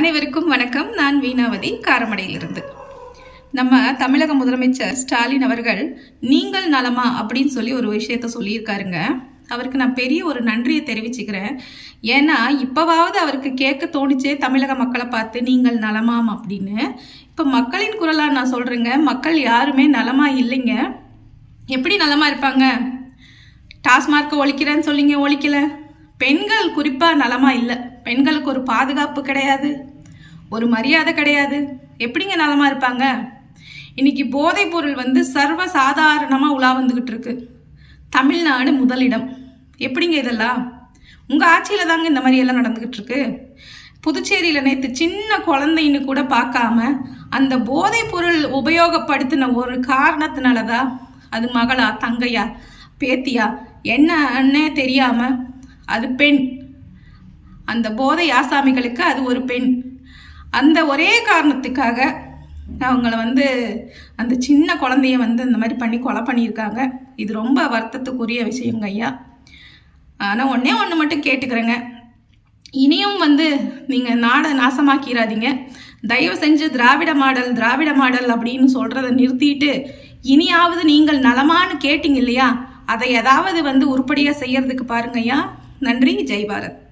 அனைவருக்கும் வணக்கம். நான் வீணாவதி காரமடையிலிருந்து. நம்ம தமிழக முதலமைச்சர் ஸ்டாலின் அவர்கள் நீங்கள் நலமா? அப்படின்னு சொல்லி ஒரு விஷயத்த சொல்லியிருக்காருங்க. அவருக்கு நான் பெரிய ஒரு நன்றியை தெரிவிச்சுக்கிறேன். ஏன்னா இப்போவாவது அவருக்கு கேட்க தோணுச்சே தமிழக மக்களை பார்த்து நீங்கள் நலமாம் அப்படின்னு. இப்போ மக்களின் குரலாக நான் சொல்கிறேங்க மக்கள் யாருமே நலமாக இல்லைங்க. எப்படி நலமாக இருப்பாங்க? டாஸ்மார்க்கை ஒழிக்கிறேன்னு சொல்லிங்க ஒழிக்கலை. பெண்கள் குறிப்பாக நலமா இல்லை. பெண்களுக்கு ஒரு பாதுகாப்பு கிடையாது. ஒரு மரியாதை கிடையாது. எப்படிங்க நலமா இருப்பாங்க? இன்னைக்கு போதைப் பொருள் வந்து சர்வ சாதாரணமாக உலா வந்துக்கிட்டு இருக்கு. தமிழ்நாடு முதலிடம். எப்படிங்க இதெல்லாம்? உங்கள் ஆட்சியில் தாங்க இந்த மாதிரி எல்லாம் நடந்துக்கிட்டு இருக்கு. புதுச்சேரியில் நேற்று சின்ன குழந்தைன்னு கூட பார்க்காம அந்த போதைப் பொருள் உபயோகப்படுத்தின ஒரு காரணத்தினால தான் அது மகளா தங்கையா பேத்தியா என்னன்னே தெரியாம அது பெண். அந்த போதை ஆசாமிகளுக்கு அது ஒரு பெண். அந்த ஒரே காரணத்துக்காக அவங்கள வந்து அந்த சின்ன குழந்தைய வந்து இந்த மாதிரி பண்ணி கொலை பண்ணியிருக்காங்க. இது ரொம்ப வருத்தத்துக்குரிய விஷயங்க ஐயா. ஆனால் ஒன்றே ஒன்று மட்டும் கேட்டுக்கிறேங்க. இனியும் வந்து நீங்கள் நாடை நாசமாக்கிறாதீங்க தயவு செஞ்சு திராவிட மாடல் திராவிட மாடல் அப்படின்னு சொல்கிறத நிறுத்திட்டு இனியாவது நீங்கள் நலமான்னு கேட்டீங்க இல்லையா? அதை ஏதாவது வந்து உருப்படியாக செய்யறதுக்கு பாருங்கய்யா நன்றி. ஜெய் பாரத்.